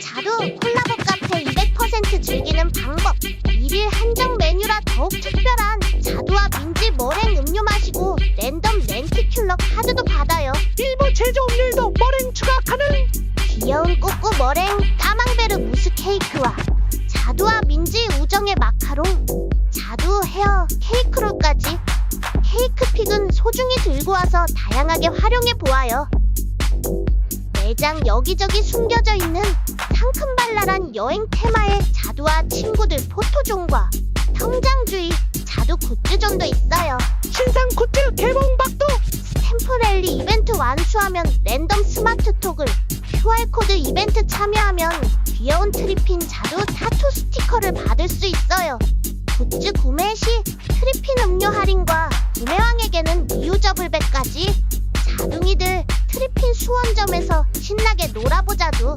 자두 콜라보 카페 200% 즐기는 방법. 일일 한정 메뉴라 더욱 특별한 자두와 민지 머랭 음료 마시고 랜덤 렌티큘러 카드도 받아요. 일부 제조음료에도 머랭 추가 가능! 귀여운 꾸꾸 머랭 까망베르 무스 케이크와 자두와 민지 우정의 마카롱 자두 헤어 케이크롤까지 케이크 픽은 소중히 들고 와서 다양하게 활용해 보아요. 매장 여기저기 숨겨져 있는 상큼발랄한 여행 테마의 자두와 친구들 포토존과 성장주의 자두 굿즈존도 있어요. 신상 굿즈 개봉박도 스탬프랠리 이벤트 완수하면 랜덤 스마트톡을 QR코드 이벤트 참여하면 귀여운 트리핀 자두 타투 스티커를 받을 수 있어요. 굿즈 구매 시 트리핀 음료 할인과 구매왕에게는 리유저블백까지 수원점에서 신나게 놀아보자두